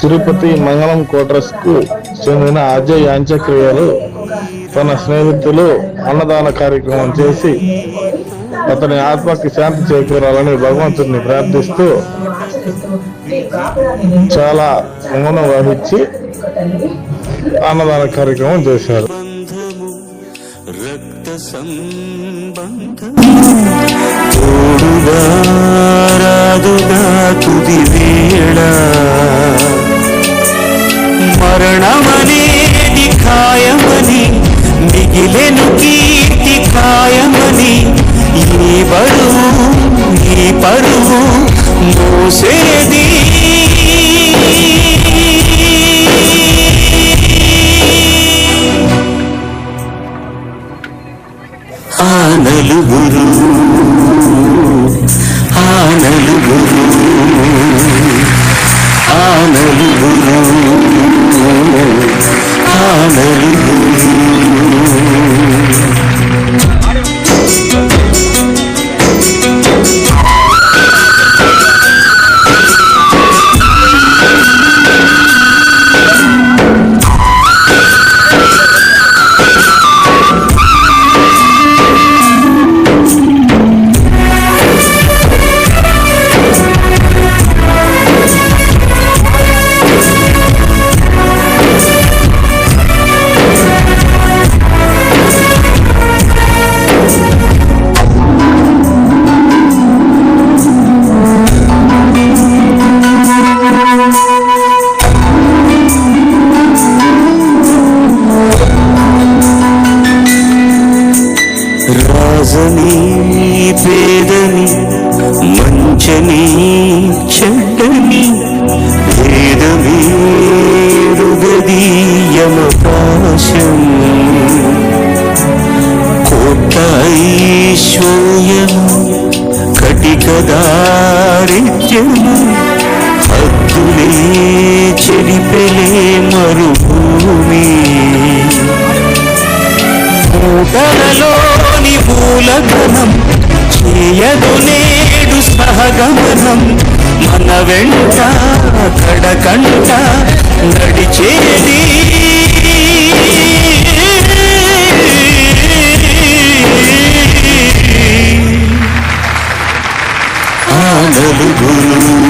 తిరుపతి మంగళం క్వార్టర్స్కు చెందిన అజయ్ అంత్యక్రియలు తన స్నేహితులు అన్నదాన కార్యక్రమం చేసి అతని ఆత్మకి శాంతి చేకూరాలని భగవంతుడిని ప్రార్థిస్తూ చాలా మౌనం వహించి అన్నదాన కార్యక్రమం చేశారు. రక్త సంబంధం తోడుగా రాదుగా తుది వేళ మరణమనేది ఖాయమని మిగిలెను కీర్తి ఖాయమని. ఈ బరువు ఈ పరువు మోసేది. ఆ నలుగురు ఆ నలుగురు రాజని పేదని మంచని చెడ్డని భేదమేరుగదీయమపాశం కోట ఐశ్వర్యము కటిక హద్దులే చెడిపెలే మరుభూమి. మూటలలోని తెలియదు నేడు సహగమనం. మన వెంట కడకంట నడిచేది. ఆ నలుగురు